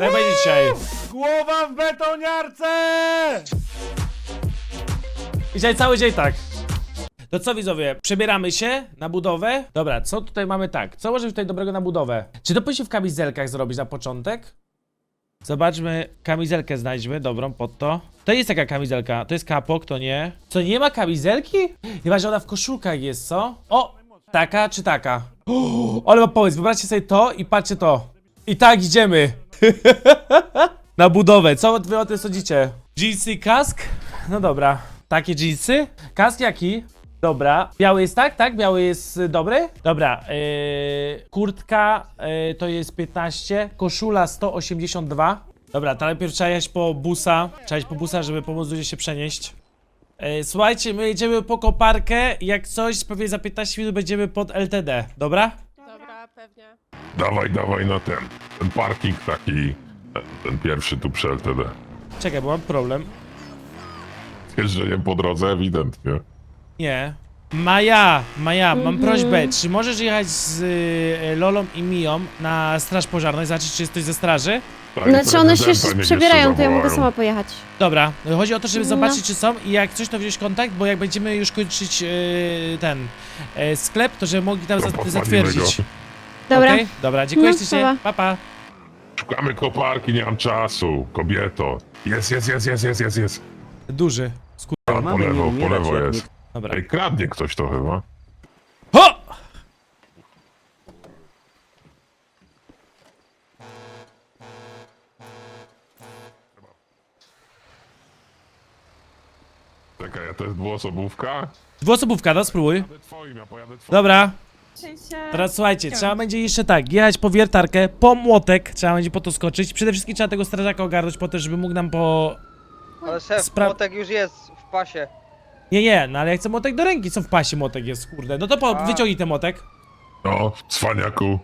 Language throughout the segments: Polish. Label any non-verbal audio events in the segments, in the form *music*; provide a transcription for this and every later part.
Będzie dzisiaj. Głowa w betoniarce! I dzisiaj cały dzień tak. To co widzowie, przebieramy się na budowę? Dobra, co tutaj mamy tak? Co może tutaj dobrego na budowę? Czy to powinniśmy w kamizelkach zrobić na początek? Zobaczmy, kamizelkę znajdźmy, dobrą, pod to. To jest taka kamizelka, to jest kapok, to nie. Co, nie ma kamizelki? Chyba, że ona w koszulkach jest, co? O, taka czy taka? O, *gasps* ale ma pomysł, wyobraźcie sobie to i patrzcie to. I tak idziemy. *laughs* Na budowę, co wy o tym sądzicie? Jeansy, kask? No dobra. Takie jeansy? Kask jaki? Dobra. Biały jest tak, tak? Biały jest y, dobry? Dobra. Yy, kurtka yy, to jest 15, koszula 182. Dobra, to najpierw trzeba jechać po busa. Trzeba po busa, żeby pomóc ludziom się przenieść. Yy, słuchajcie, my jedziemy po koparkę. Jak coś, pewnie za 15 minut będziemy pod LTD. Dobra? Pewnie. Dawaj, dawaj na ten. Ten parking taki. Ten, ten pierwszy tu przy LTD. Czekaj, bo mam problem. Jeżdżenie po drodze ewidentnie. Nie. Maja, Maja, mam prośbę, czy możesz jechać z y, Lolą i Miją na straż pożarną i zobaczyć, czy jest ktoś ze straży? Tak, Znaczy one się prezydenta niech przebierają, to ja mogę zawołają. sama pojechać. Dobra, chodzi o to, żeby No. zobaczyć, czy są i jak coś, to wziąć kontakt, bo jak będziemy już kończyć y, ten y, sklep, to żeby mogli tam To za, podpalimy zatwierdzić. Dobra. Okej? Dobra, dziękuję No, ślicznie, pa pa. Szukamy koparki, nie mam czasu. Kobieto. Jest, jest, jest, jest, jest, jest, jest. Duży. Tam po lewo, po lewo jak jest. Dobra. Ej, kradnie ktoś to chyba. Ho! Czekaj, a to jest dwuosobówka? Dwuosobówka, no spróbuj. Twoim, ja pojadę twoim. Dobra. Teraz słuchajcie, trzeba będzie jeszcze tak, jechać po wiertarkę, po młotek, trzeba będzie po to skoczyć. Przede wszystkim trzeba tego strażaka ogarnąć po to, żeby mógł nam po Ale szef, Spra- młotek już jest w pasie. Nie, nie, no ale ja chcę motek do ręki, co w pasie motek jest, kurde. No to po, A. wyciągnij ten motek. No, cwaniaku.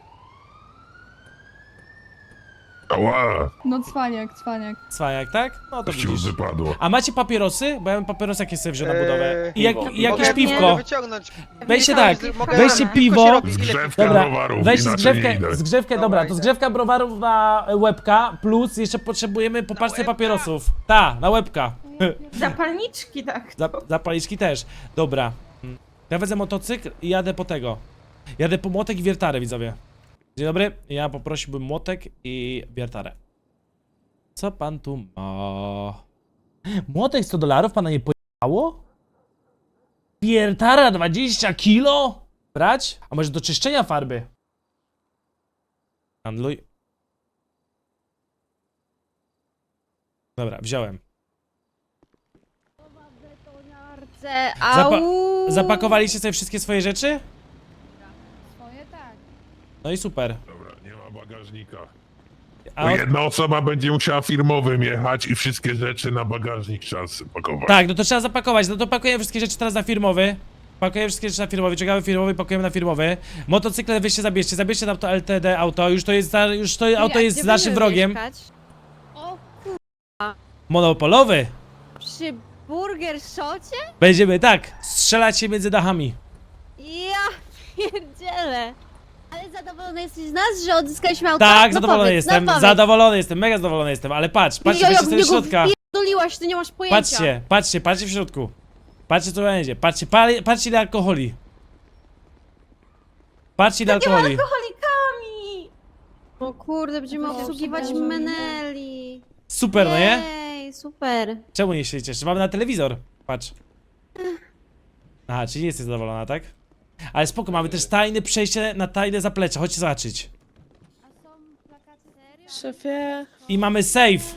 Ała, No cwaniak, cwaniak. Cwaniak, tak? No to ci widzisz. wypadło. A macie papierosy? Bo ja bym papierosy jakieś sobie wziął na Eee, budowę. I, jak, piwo. i jakieś Mogę- piwko. Mogę wyciągnąć. Weźcie tak, mogę weźcie piwo. tylko się robi, ile- Zgrzewka Dobra, browarów, weź inaczej nie zgrzewkę, idę. zgrzewkę, Dobra, dobra, to zgrzewka browarów na łebka, plus jeszcze potrzebujemy po paczce papierosów. Ta, na łebka. *laughs* Zapalniczki, tak. Za, zapalniczki też. Dobra. Ja wezmę motocykl i jadę po tego. Jadę po młotek i wiertarę, widzowie. Dzień dobry, ja poprosiłbym młotek i wiertarę. Co pan tu ma? Młotek 100 dolarów pana nie pojechało? Wiertara 20 kilo? Brać? A może do czyszczenia farby? Handluj. Dobra, wziąłem. Betoniarce, Au! Zapakowaliście sobie wszystkie swoje rzeczy? No i super. Dobra, nie ma bagażnika. A od... jedna osoba będzie musiała firmowym jechać i wszystkie rzeczy na bagażnik trzeba pakować. Tak, no to trzeba zapakować. No to pakujemy wszystkie rzeczy teraz na firmowy. Pakujemy wszystkie rzeczy na firmowy, czekamy firmowy, pakujemy na firmowy. Motocykle weźcie, zabierzcie, zabierzcie tam to LTD auto, już to jest, za- już to auto jest naszym wrogiem. mieszkać? O, Monopolowy. przy Burger Shocie? Będziemy tak, strzelać się między dachami. Ja *laughs* pierdzielę. Zadowolony jesteś z nas, że odzyskaliśmy auto? Tak, no zadowolony powiedz, jestem, no powiedz. zadowolony jestem, mega zadowolony jestem, ale patrz, patrzcie, jo, weźcie sobie niego środka. wpierdoliłaś, ty nie masz pojęcia. Patrzcie, patrzcie, patrzcie w środku. Patrzcie co będzie, patrzcie, pali- patrzcie ile alkoholi. Patrzcie ile alkoholi. Alkoholikami! O kurde, będziemy To obsługiwać super. meneli. Super, no nie? Ej, super. Czemu nie się? Mamy na telewizor. Patrz. Aha, czyli nie jesteś zadowolona, tak? Ale spoko, mamy też tajne przejście na tajne zaplecze. Chodźcie zobaczyć. A? Szefie, I mamy safe.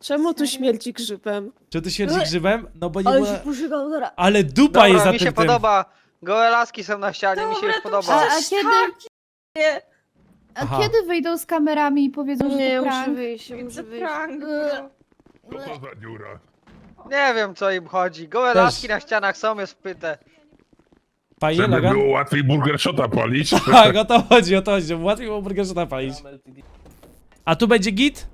czemu tu śmierci grzybem? Czy tu śmierdzi grzybem? No bo nie Ale było... się dobra. Ale dupa jest Dobra, za mi tym się tym. podoba. Gołe laski są na ścianie, mi się już A, podoba. a kiedy, Nie, A Aha. kiedy wyjdą z kamerami i powiedzą, że nie, to muszę prank? wyjść, muszę a wyjść. prank. Co to za dziura? Nie wiem co im chodzi. Gołe Też. laski na ścianach są, jest wpyte. Fajnie, Żeby Logan? było łatwiej burger shota palić. *laughs* Tak, o to chodzi, o to chodzi. żeby Łatwiej było burgerze napalić. A tu będzie git?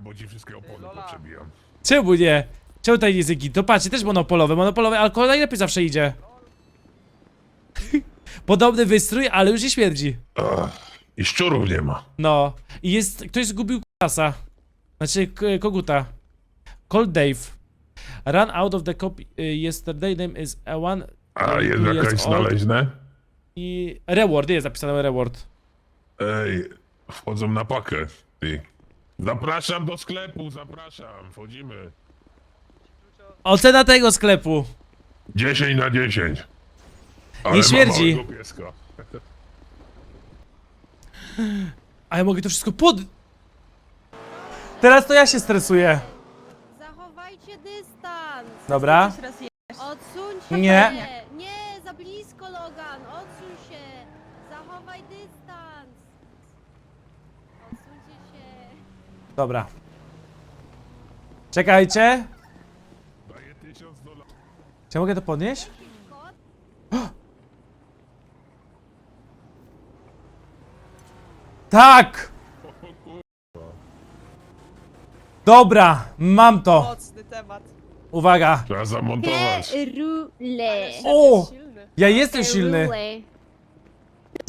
Bo ci wszystkie opony poprzebijam. Czemu nie? Czemu tutaj nie jest git? To patrzcie, też monopolowy. Monopolowy alkohol najlepiej zawsze idzie. *laughs* Podobny wystrój, ale już nie śmierdzi. Ach, I szczurów nie ma. No. I jest... Ktoś zgubił kasa. Znaczy k- koguta. Cold Dave. Run out of the copy y, yesterday name is a one A jest Jest jakaś old. znaleźne? i reward, jest zapisane reward. Ej, wchodzą na pakę. Ty. Zapraszam do sklepu, zapraszam. Wchodzimy. Ocena tego sklepu. 10 na 10. Ale Nie ma śmierdzi. małego pieska. A ja mogę to wszystko pod... Teraz to ja się stresuję. Zachowajcie dystans. Dobra. Odsuńcie Nie. się. Nie, za blisko, Logan. Odsuń się. Zachowaj dystans. Odsuńcie się. Dobra. Czekajcie. Daję 1000 dolarów. Czy ja mogę to podnieść? *gasps* Tak! Dobra, mam to. Mocny temat. Uwaga. Trzeba zamontować. O! Ja jestem silny.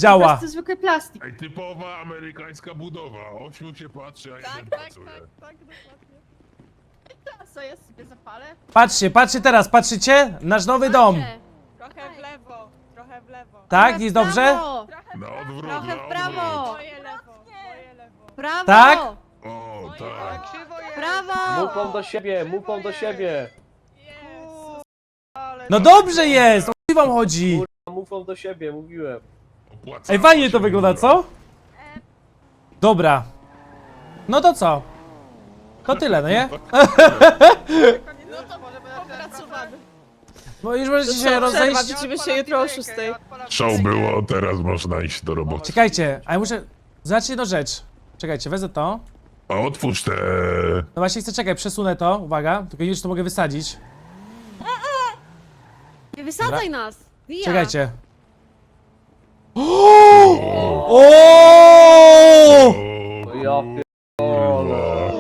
Działa. To zwykły plastik. Ej, typowa amerykańska budowa. Ośmiu się patrzy, a jeden Tak, tak, pracuje. tak, tak, dokładnie. Co ja sobie zapalę? Patrzcie, patrzcie teraz, patrzycie? Nasz nowy dom. Trochę w lewo, trochę w lewo. Tak? Jest dobrze? prawo. Na odwrót, Trochę na w prawo. odwrót. Moje lewo, moje lewo. Prawo. Tak? O, Ale tak. krzywo jest. Prawo. Mupą do siebie, mupą do siebie. Jezus. Ale No dobrze jest! O co wam chodzi? Mupą do siebie, mówiłem. Ej, fajnie to wygląda, co? Dobra. No to co? To tyle, no nie? No *laughs* to popracowany. *laughs* Bo już możecie się rozejść. Widzimy się jutro o 6. Show było, teraz można iść do roboty. Czekajcie, a ja muszę... Zobaczcie jedną rzecz. Czekajcie, wezmę to. A otwórz te... No właśnie chcę, czekaj, przesunę to, uwaga. Tylko nie wiem, czy to mogę wysadzić. Nie wysadzaj nas. Czekajcie. O! O, ja pierdolę.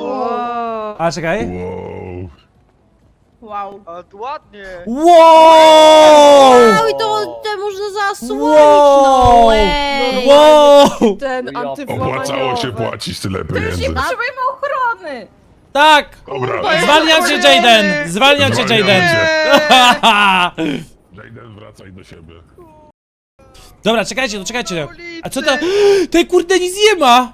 A czekaj. Wow. Wow. Ale ładnie. Wow! No i to te można zasłonić. Wow! No, ej. Wow! Ten Opłacało się płacić tyle pieniędzy. Potrzebujemy ochrony! Tak! Dobra, Zwalniam cię, Jaden! Zwalniam cię, Zwalniam Jaden! cię. *laughs* Jaden, wracaj do siebie. Dobra, czekajcie, no czekajcie. A co to? Tej kurde nic nie ma!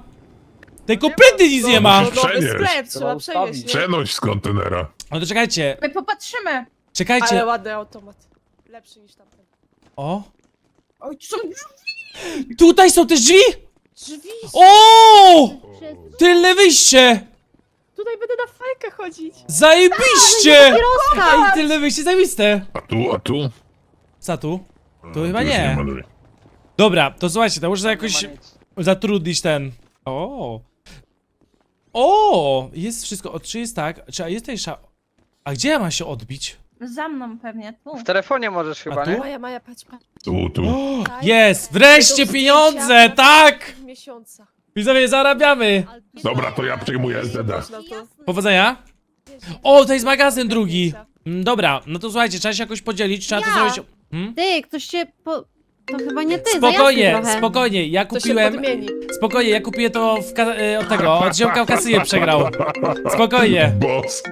Tej kompletnie nic nie ma! Przenieść. sklep, trzeba ustawić. przenieść. nie? Przenoś z kontenera. No to czekajcie, My popatrzymy. Ale czekajcie. ładny automat. Lepszy niż tamten. O! Oj, są drzwi. Tutaj są też drzwi! Drzwi! O! Przez Tylne wyjście! Tutaj będę na fajkę chodzić. Zajebiście! Kierowca. Ej, tylne wyjście zajebiste! A tu, a tu? Co tu? Tu chyba nie. ma. Dobra, to słuchajcie, to muszę jakoś zatrudnić ten. O! O! Jest wszystko. O, czy jest tak? Czy a jest tutaj sza... A gdzie ja mam się odbić? Za mną pewnie, tu. W telefonie możesz chyba, tu? nie? Maja, Maja, patrz, patrz. Tu, tu. O, Tak. jest! Wreszcie pieniądze! Tak! Miesiąca. Widzowie, zarabiamy! Dobra, to ja przejmuję. Można to. Powodzenia! O, to jest magazyn drugi! Mm, Dobra, no to słuchajcie, trzeba się jakoś podzielić, trzeba to Ja. zrobić... Hmm? Ty, ktoś cię po... To chyba nie ty, Spokojnie, trochę. spokojnie, ja To się kupiłem... podmieni. Spokojnie, ja kupię to w ka- y, od tego, od ziomka w kasyję przegrał. Spokojnie, Boss,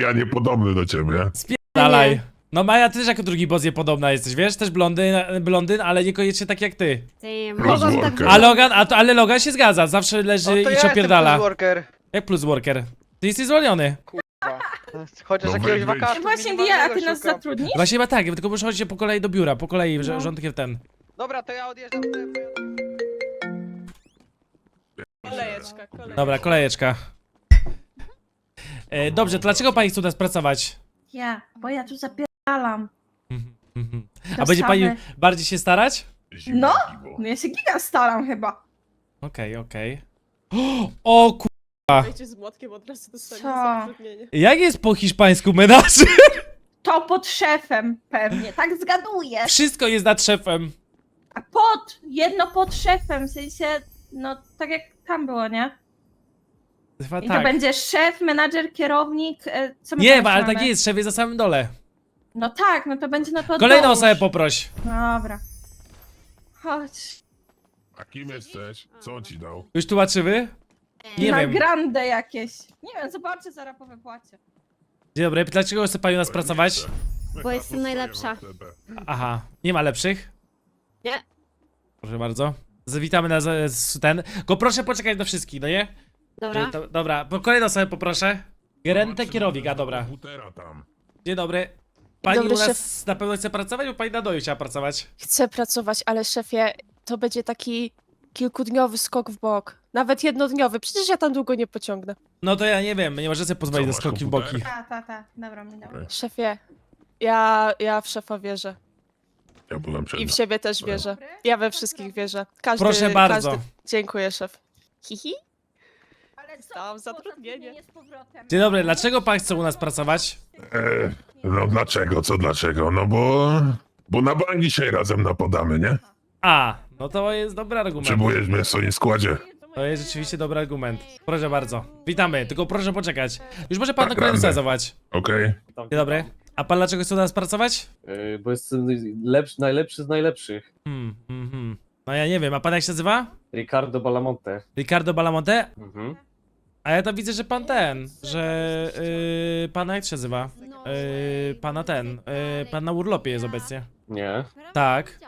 ja niepodobny do ciebie. dalej. No Maja, ty też jako drugi boss je podobna jesteś, wiesz? Też blondyn, blondyn, ale niekoniecznie tak jak ty. Ty, Plus mogą tak worker. A Logan, a to, ale Logan się zgadza, zawsze leży to i ja się opierdala. worker. Jak plus worker? Ty jesteś zwolniony. Chociaż No jakiegoś wakatu Właśnie, Dia, a ty nas szukam. zatrudnisz? Właśnie chyba tak, tylko muszę chodzić po kolei do biura, po kolei, że No. rządkiem ten. Dobra, to ja odjeżdżam. Kolejeczka, kolejeczka. Dobra, kolejeczka. E, dobrze, to dlaczego pani chce u nas pracować? Ja, bo ja tu zapierdalam. A będzie pani bardziej się starać? No. No ja się giga staram chyba. Okej, okej. O ku... Wejdzie z młotkiem od razu dostanie Co? zatrudnienie. Jak jest po hiszpańsku menaż? To pod szefem pewnie, tak zgaduję. Wszystko jest nad szefem. A pod, jedno pod szefem, w sensie, no tak jak tam było, nie? Chyba I to tak. będzie szef, menadżer, kierownik, e, co my Nie, tam ma, ale tak jest, szef jest na samym dole. No tak, no to będzie no to Kolejną dołóż. osobę poproś. Dobra. Chodź. A kim jesteś? Co on ci dał? Już tłumaczymy? Nie Na wiem. grande jakieś. Nie wiem, zobaczcie zaraz po wypłacie. Dzień dobry, dlaczego chce pani u nas pracować? Bo jestem najlepsza. Aha, nie ma lepszych? Nie. Proszę bardzo. Zawitamy na z- z- ten. Go proszę poczekać do wszystkich, no nie? Dobra. To, dobra, po kolejną osobę poproszę. Gerente Kierowik, a dobra. Komputera tam. Dzień dobry. Pani Dobry, u nas szef. na pewno chce pracować, bo pani na doju chciała pracować. Chcę pracować, ale szefie, to będzie taki kilkudniowy skok w bok. Nawet jednodniowy, przecież ja tam długo nie pociągnę. No to ja nie wiem, nie może sobie pozwolić Co, na masz skoki w komputer? boki. Ta, ta, ta. Dobra, minęło. Szefie, ja, ja w szefa wierzę. Ja byłem I w siebie też wierzę. Ja we wszystkich wierzę. Każdy, Proszę bardzo. Każdy... Dziękuję, szef. Hihi. Ale co? Tam zatrudnienie. zatrudnienie z powrotem? Dzień dobry, dlaczego pan chce u nas pracować? E, no dlaczego, co dlaczego? No bo... Bo na bank dzisiaj razem napadamy, nie? A, no to jest dobry argument. Potrzebujesz mnie w swoim składzie. To jest rzeczywiście dobry argument. Proszę bardzo. Witamy, tylko proszę poczekać. Już może pan Tak, na kolejny będę. zazować. Okej? Dzień dobry. A pan dlaczego chce u nas pracować? Yy, bo jestem lepszy, najlepszy z najlepszych. Hmm, hmm, hmm. No ja nie wiem, a pan jak się nazywa? Ricardo Balamonte. Ricardo Balamonte? Mhm. A ja to widzę, że pan ten, że yy, pana jak się nazywa? Yy, pana ten, yy, pan na urlopie jest obecnie. Nie. Tak,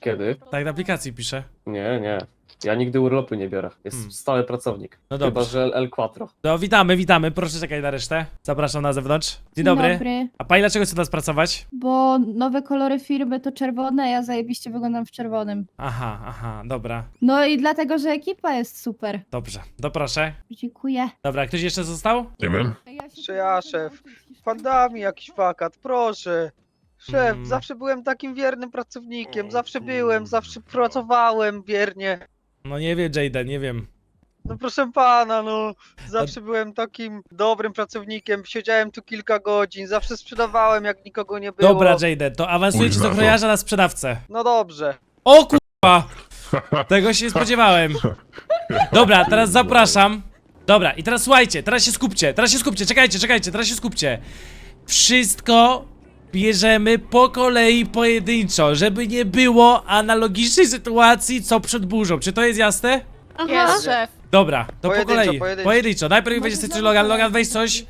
Kiedy? tak na aplikacji pisze. Nie, nie. Ja nigdy urlopu nie biorę. Jestem Hmm. stały pracownik. No Chyba, dobrze. że L Quattro. No witamy, witamy, proszę czekać na resztę. Zapraszam na zewnątrz. Dzień dobry. A pani dlaczego chce nas pracować? Bo nowe kolory firmy to czerwone, a ja zajebiście wyglądam w czerwonym. Aha, aha, dobra, No i dlatego, że ekipa jest super. dobrze, to proszę. Dziękuję. Dobra, ktoś jeszcze został? Nie wiem. Czy ja, szef? Pan da mi jakiś wakat, proszę. Szef, Mm. zawsze byłem takim wiernym pracownikiem, zawsze byłem, zawsze pracowałem wiernie. No nie wiem, Jaden, nie wiem. No proszę pana, no, zawsze byłem takim dobrym pracownikiem, siedziałem tu kilka godzin, zawsze sprzedawałem jak nikogo nie było. Dobra, Jaden, to awansujecie to- ochroniarza na sprzedawcę. No dobrze. O kurwa! Tego się nie spodziewałem. Dobra, teraz zapraszam. Dobra, i teraz słuchajcie, teraz się skupcie, teraz się skupcie, czekajcie, czekajcie, teraz się skupcie. Wszystko bierzemy po kolei pojedynczo, żeby nie było analogicznej sytuacji co przed burzą. Czy to jest jasne? Aha. Jest szef. Dobra, to Pojedynczo, po kolei. pojedynczo. Pojedynczo. Najpierw weź coś Logan, Logan weź coś.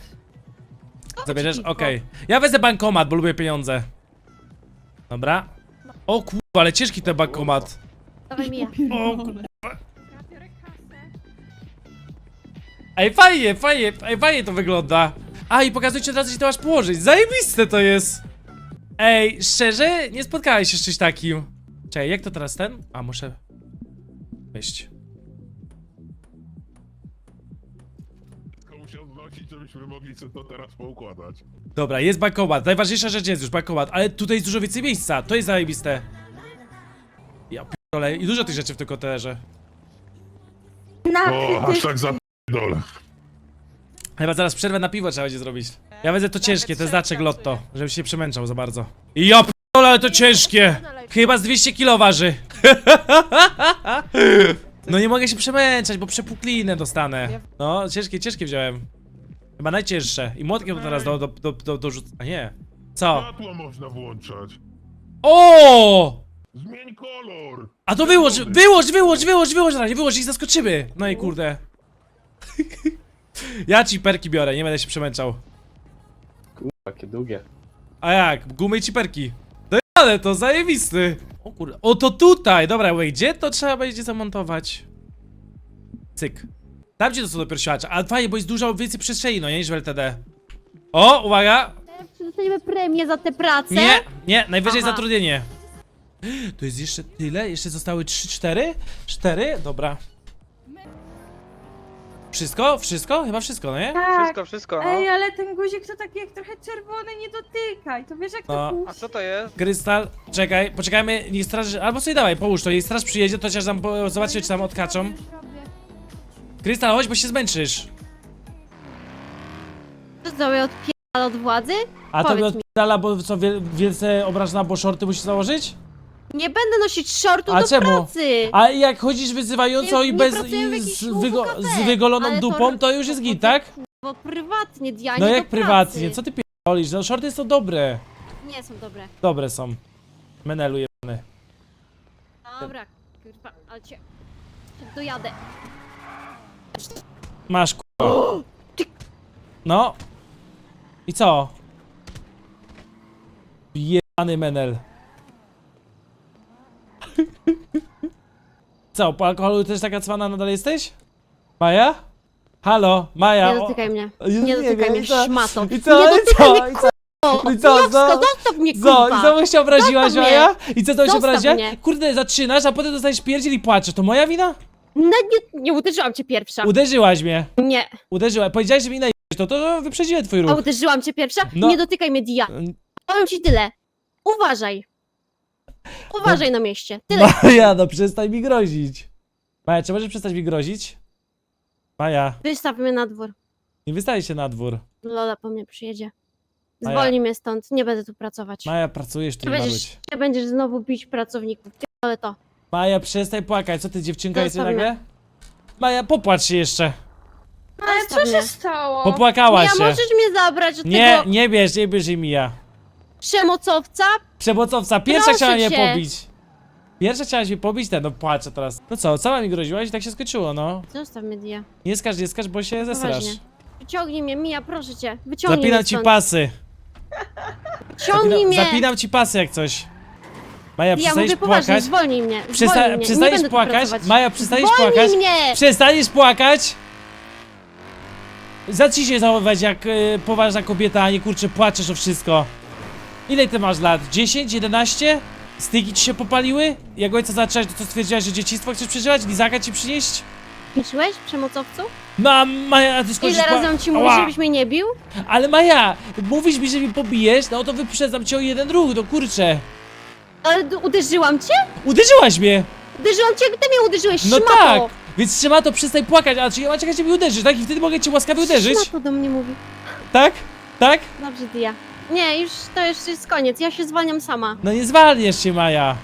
Zabierzesz? Okej. Ja wezmę bankomat, bo lubię pieniądze. Dobra. O kurwa, ale ciężki ten bankomat. Dawaj mi ja. O kurwa. Ej, fajnie, fajnie, ej, fajnie to wygląda. A, i pokazujcie od razu, gdzie to masz położyć. Zajebiste to jest. Ej, szczerze, nie spotkałeś się z czymś takim. Czekaj, jak to teraz ten? A, muszę... Wejść. Tylko musiał znosić, żebyśmy mogli sobie to teraz poukładać. Dobra, jest bankomat. Najważniejsza rzecz jest już bankomat, ale tutaj jest dużo więcej miejsca. To jest zajebiste. Ja p***ole, i dużo tych rzeczy w tym kontenerze. Na O, aż tak zapierdolę. Chyba zaraz przerwę na piwo trzeba będzie zrobić. Ja wezmę to ciężkie, ten znaczek lotto, żebym się nie przemęczał za bardzo. I ja p***ole, ale to ciężkie! Chyba z 200 kilo waży. *laughs* No nie mogę się przemęczać, bo przepuklinę dostanę. No, ciężkie, ciężkie wziąłem. Chyba najcięższe. I młotkiem to teraz do, do, do, do, dorzuc... A nie. Co? Światło można włączać. O! Zmień kolor. A to wyłącz, wyłącz, wyłącz, wyłącz, wyłącz na razie, wyłącz i zaskoczymy. No i kurde. *laughs* Ja ci perki biorę, nie będę się przemęczał. Takie długie. A jak? Gumy i ciperki. No ale to zajebisty. O kurde, o to tutaj. Dobra, wait, gdzie to trzeba będzie zamontować? Cyk. Tam gdzie to są dopiero siłacza. Ale fajnie, bo jest dużo więcej przestrzeni, no nie, niż w LTD. O, uwaga. Czy dostaniemy premię za tę pracę? Nie, nie, najwyżej Aha. zatrudnienie. *gasps* To jest jeszcze tyle? Jeszcze zostały 3, 4? 4? Dobra. Wszystko? Wszystko? Chyba wszystko, no nie? Tak. Wszystko, wszystko, no. Ej, ale ten guzik to taki jak trochę czerwony, nie dotykaj. To wiesz jak No. to A co to jest? Krystal, czekaj, poczekajmy, niech straż... Albo sobie dawaj, połóż to, jej straż przyjedzie, to chociaż tam po, czy tam odkaczą. Krystal, chodź, bo się zmęczysz. To sobie odpierdala od władzy? A to Powiedz by mi. odpierdala, bo co, wiel, wielce obrażona, bo shorty musisz założyć? Nie będę nosić shortów A do czemu? pracy! A jak chodzisz wyzywająco Nie- i nie bez... pracuję w i z, wygo, z wygoloną ale to dupą, to już jest git, tak? Bo prywatnie, ja No nie jak do prywatnie, pracy. co ty pierdolisz? No shorty są dobre. Nie są dobre. Dobre są. Menelu jebany. Dobra, Kurwa, ale cię... Dojadę. Masz kurwa. No. I co? Jebany menel. *laughs* Co, po alkoholu też taka cwana nadal jesteś? Maja? Halo, Maja. Nie dotykaj mnie. Nie dotykaj mnie, szmato. I co, Nie i dotykaj co, mnie, i co? O, I co, Jowsko, co? zostaw mnie, Co, i kurwa! znowu się obraziłaś, Zostaw Maja? I co, to się Zostaw obraziła? mnie. Kurde, zaczynasz, a potem dostajesz pierdziel i płaczesz. To moja wina? No, nie, nie uderzyłam cię pierwsza. Uderzyłaś mnie. Nie. Uderzyłaś. Powiedziałeś, że mi najebać, to to wyprzedziłem twój A ruch. uderzyłam cię pierwsza? No. Nie dotykaj mnie, Dia. Powiem ci tyle. Uważaj. Uważaj na mieście. Tyle. Maja, no przestań mi grozić. Maja, czy możesz przestać mi grozić? Maja, Wystaw mnie na dwór. nie wystaje się na dwór. Lola po mnie przyjedzie. Maja. Zwolnij mnie stąd. Nie będę tu pracować. Maja, pracujesz, tu nie ma będziesz, być. ty będziesz znowu bić pracowników. Ale to. Maja, przestań płakać. Co ty, dziewczynka jesteś Zostaw nagle? Maja, popłacz się jeszcze. Ale Zostaw co mnie. się stało? Popłakałaś Ja się. możesz mnie zabrać od Nie, tego nie bierz, nie bierz i mija. Przemocowca? Przemocowca, pierwsza Proszę chciała mnie cię. pobić. Pierwsza chciałaś mnie pobić, ten, no płaczę teraz. No co, sama mi groziłaś i tak się skończyło, no. Zostaw mnie, Dia. Nie skaż, nie skaż, bo się zesrasz. Poważnie. Wyciągnij mnie, Mija, proszę cię. Wyciągnij Zapinam mnie ci stąd. pasy. Wyciągnij Zapinam, mnie. zapinam ci pasy jak coś. Maja, Ja przestaniesz poważnie, płakać. zwolnij mnie. Przesta zwolnij mnie. nie przestaniesz tu płakać. pracować. Maja, przestaniesz Zwolnij płakać. mnie! Przestaniesz płakać. Zacznij się zachowywać jak y, poważna kobieta, a nie kurczę płaczesz o wszystko. Ile ty masz lat? 10? 11? Styki ci się popaliły? Jak ojca zaczęłaś, to co stwierdziłaś, że dzieciństwo chcesz przeżywać? Lizaka ci przynieść? Słyszałeś, przemocowcu? Ma, Maja, a ty skończysz Ile razy on ci mówi, Ała. żebyś mnie nie bił? Ale Maja, mówisz mi, że mi pobijesz, no to wyprzedzam cię o jeden ruch, no kurczę. Ale d- uderzyłam cię? Uderzyłaś mnie! Uderzyłam cię, ty mnie uderzyłeś, No szmato! tak! Więc trzyma to przestań płakać, a czy ja mam czekać, ciebie uderzysz, tak? I wtedy mogę cię łaskawie uderzyć? Szmato do mnie mówi. Tak? Tak? Dobrze, Dia. Nie, już to już jest koniec, ja się zwalniam sama. No nie zwalniesz się, Maja.